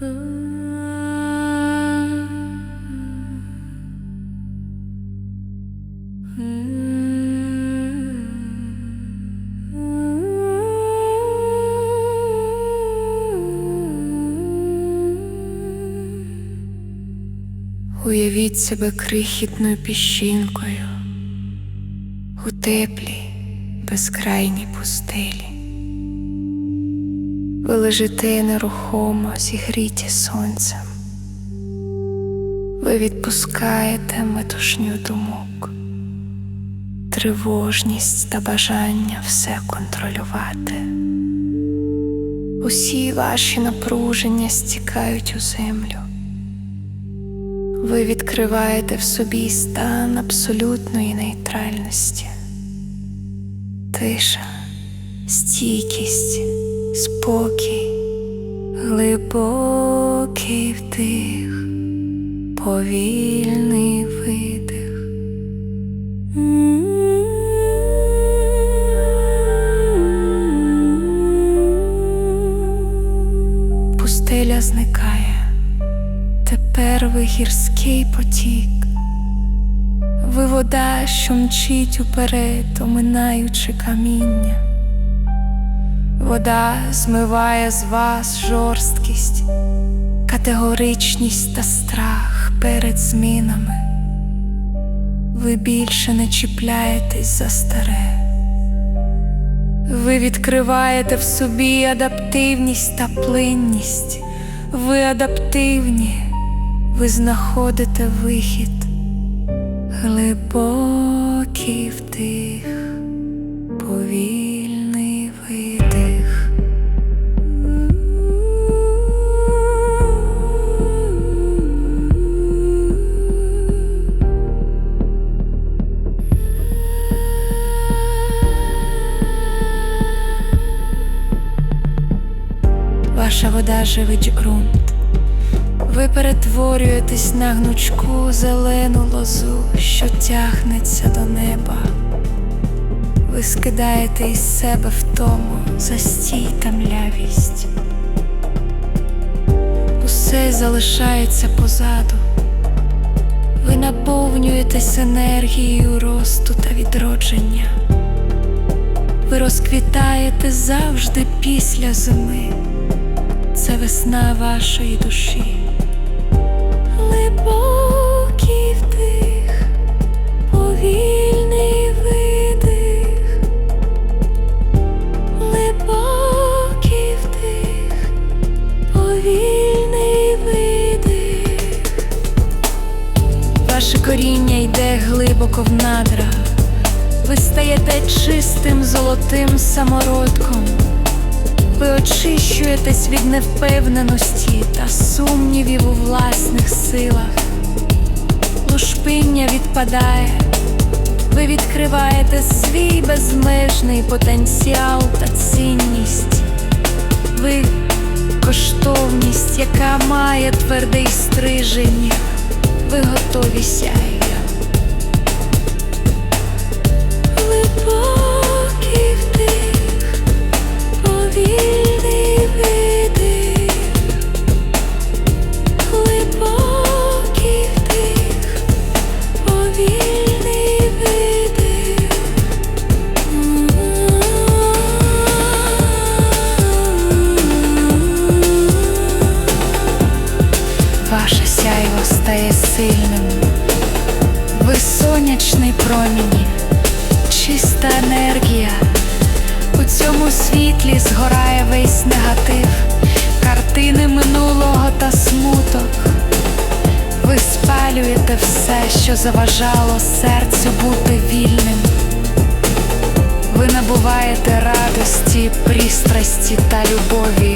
Уявіть себе крихітною піщинкою у теплій, безкрайній пустелі. Ви лежите нерухомо, зігріті сонцем. Ви відпускаєте метушню думок, тривожність та бажання все контролювати. Усі ваші напруження стікають у землю. Ви відкриваєте в собі стан абсолютної нейтральності, тиша, стійкість, спокій, глибокий вдих, повільний видих. Пустеля зникає. Тепер ви гірський потік, ви вода, що мчить уперед, оминаючи каміння. Вода змиває з вас жорсткість, категоричність та страх перед змінами. Ви більше не чіпляєтесь за старе. Ви відкриваєте в собі адаптивність та плинність. Ви адаптивні, ви знаходите вихід, глибокий вдих, вода живить ґрунт. Ви перетворюєтесь на гнучку зелену лозу, що тягнеться до неба. Ви скидаєте із себе втому застій та млявість. Усе залишається позаду. Ви наповнюєтесь енергією росту та відродження. Ви розквітаєте завжди після зими. Це весна вашої душі. Глибокий вдих, повільний видих, глибокий вдих, повільний видих. Ваше коріння йде глибоко в надра. Ви стаєте чистим золотим самородком. Ви очищуєтесь від невпевненості та сумнівів у власних силах. Лушпиння відпадає, ви відкриваєте свій безмежний потенціал та цінність. Ви коштовність, яка має твердий стрижень. Ви готові сяйві. Ваше сяйво стає сильним. Ви сонячний промінь, чиста енергія. У цьому світлі згорає весь негатив, картини минулого та смуток. Ви спалюєте все, що заважало серцю бути вільним. Ви набуваєте радості, пристрасті та любові.